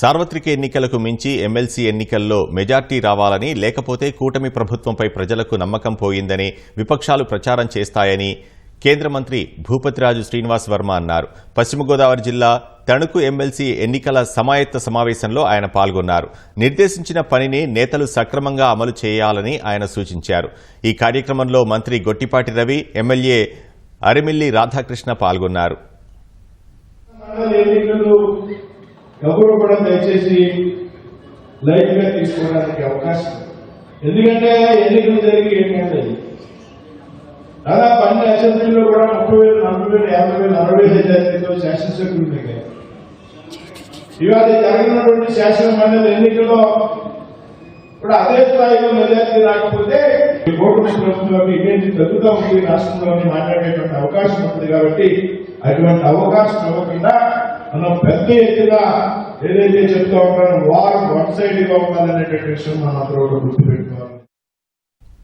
సార్వత్రిక ఎన్నికలకు మించి ఎమ్మెల్సీ ఎన్నికల్లో మెజార్టీ రావాలని లేకపోతే కూటమి ప్రభుత్వంపై ప్రజలకు నమ్మకం పోయిందని విపక్షాలు ప్రచారం చేస్తాయని కేంద్ర మంత్రి భూపతిరాజు శ్రీనివాస్ వర్మ అన్నారు. పశ్చిమ గోదావరి జిల్లా తణుకు ఎమ్మెల్సీ ఎన్నికల సమాయత్త సమావేశంలో ఆయన పాల్గొన్నారు. నిర్దేశించిన పనిని నేతలు సక్రమంగా అమలు చేయాలని ఆయన సూచించారు. ఈ కార్యక్రమంలో మంత్రి గొట్టిపాటి రవి ఎమ్మెల్యే అరిమిల్లి రాధాకృష్ణ పాల్గొన్నారు. ఎవరు కూడా దయచేసి లైట్గా తీసుకోవడానికి అవకాశం ఎందుకంటే ఎన్నికలు జరిగి ఏంటంటే దాదాపు అన్ని అసెంబ్లీలో కూడా ముప్పై వేలు నలభై వేలు యాభై వేలు అరవై వేల జాతీయంలో శాసనసభ్యులు ఉన్నాయి. ఇవాళ జరిగినటువంటి శాసనమండలి ఎన్నికల్లో ఇప్పుడు అదే స్థాయిలో మెజార్టీ రాకపోతే కూటమి ప్రభుత్వం ఇమేజ్ తగ్గుతూ ఉంది రాష్ట్రంలోని మాట్లాడేటువంటి అవకాశం ఉంది కాబట్టి అటువంటి అవకాశం ఇవ్వకుండా మనం పెద్ద ఎత్తున ఏదైతే చెప్తా ఉంటారో వారు వన్ సైడ్ గా ఉండాలనేటువంటి విషయం మనం అందరూ కూడా గుర్తుపెట్టుకోవాలి